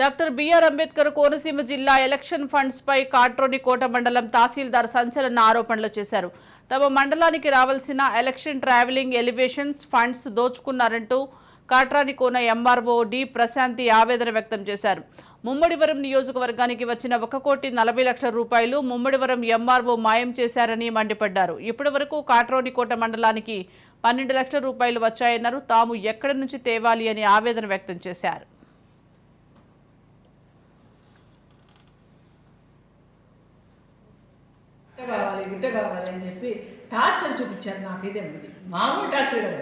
Doctor BR Ambedkar Konaseema జిల్లా election funds పై కాట్రోని కోట మండలం తహసీల్దార్ సంచలన ఆరోపణలు చేశారు. తమ మండలానికి రావాల్సిన ఎలక్షన్ ట్రావెలింగ్ ఎలివేషన్స్ ఫండ్స్ దోచుకున్నారంటూ Katrenikona MRO D Prashanthi ఆవేదన వ్యక్తం చేశారు. ముమ్మడివరం నియోజకవర్గానికి వచ్చిన ఒక కోటి నలభై లక్షల రూపాయలు ముమ్మడివరం ఎంఆర్ఓ మాయం చేశారని మండిపడ్డారు. ఇప్పటి వరకు కాట్రోనికోట మండలానికి పన్నెండు లక్షల రూపాయలు వచ్చాయన్నారు. తాము ఎక్కడి నుంచి తేవాలి అని ఆవేదన వ్యక్తం చేశారు. బిడ్డ కావాలి బిడ్డ కావాలి అని చెప్పి టార్చర్ చూపించారు నాకైతే ఉంది మామూలు టార్చర్ కదా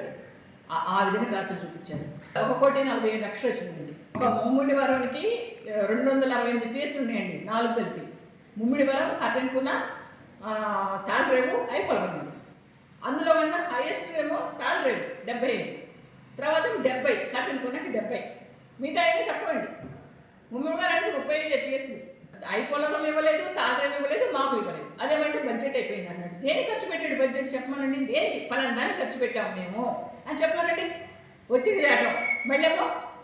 ఆ- విధంగా టార్చర్ చూపించారు. ఒక కోటి నలభై ఏడు లక్షలు వచ్చిందండి. ఒక ముమ్మిడి వరంకి రెండు వందల అరవై ఎనిమిది పీసులు ఉన్నాయండి నాలుగు కలిపి. ముమ్మిడి వరం కట్టెనుకున్న తాళరేవు అయిపోవాలి అందులో ఉన్న హైయెస్ట్ ఏమో తాళరేవు డెబ్బై ఐదు. తర్వాత డెబ్బై కట్టెనుకున్నకి డెబ్బై. మిగతా ఏమీ తక్కువ అండి ముమ్మిడి వరానికి ముప్పై ఐదు చెప్పేసి ఐపోలరం ఇవ్వలేదు తాళరేవు ఇవ్వలేదు మాకు ఇవ్వలేదు బడ్జెట్ అయిపోయింది అన్నాడు. దేనికి ఖర్చు పెట్టాడు బడ్జెట్? చెప్పమనండి. దేనికి? పలానా ఖర్చు పెట్టాము మేము. అని చెప్పమనండి. ఒత్తిడి తేటం మళ్ళీ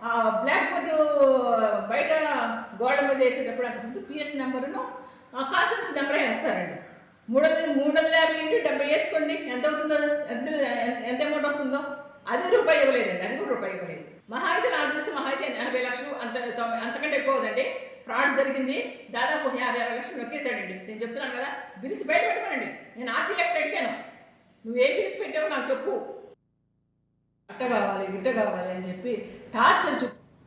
ఆ, బ్లాక్ బోర్డు బయట గోడ మీద వేసేటప్పుడు అంతకుముందు పిఎస్ నెంబరును కాన్సెన్స్ నెంబర్ వేస్తారండి. మూడు వందల మూడు వందల యాభై ఇంటూ డెబ్బై వేసుకోండి. ఎంత అవుతుందో ఎంత ఎంత అమౌంట్ వస్తుందో? అది రూపాయి ఇవ్వలేదండి. అది కూడా రూపాయి ఇవ్వలేదు. మహా అయితే నాకు తెలిసి మహా అయితే ఎనభై లక్షలు అంత అంతకంటే ఎక్కువ అవుదండి ఫ్రాడ్ జరిగింది. దాదాపు యాభై అరవై లక్షలు నొక్కేశాడండి. నేను చెప్తున్నాను కదా బిల్స్ బయట పెట్టుకోనండి నేను ఆర్టీ లెక్క అడిగాను. నువ్వేం బిల్స్ పెట్టావు నాకు చెప్పు. అట్ట కావాలి గిట్ట కావాలి అని చెప్పి టార్చర్ చెప్పు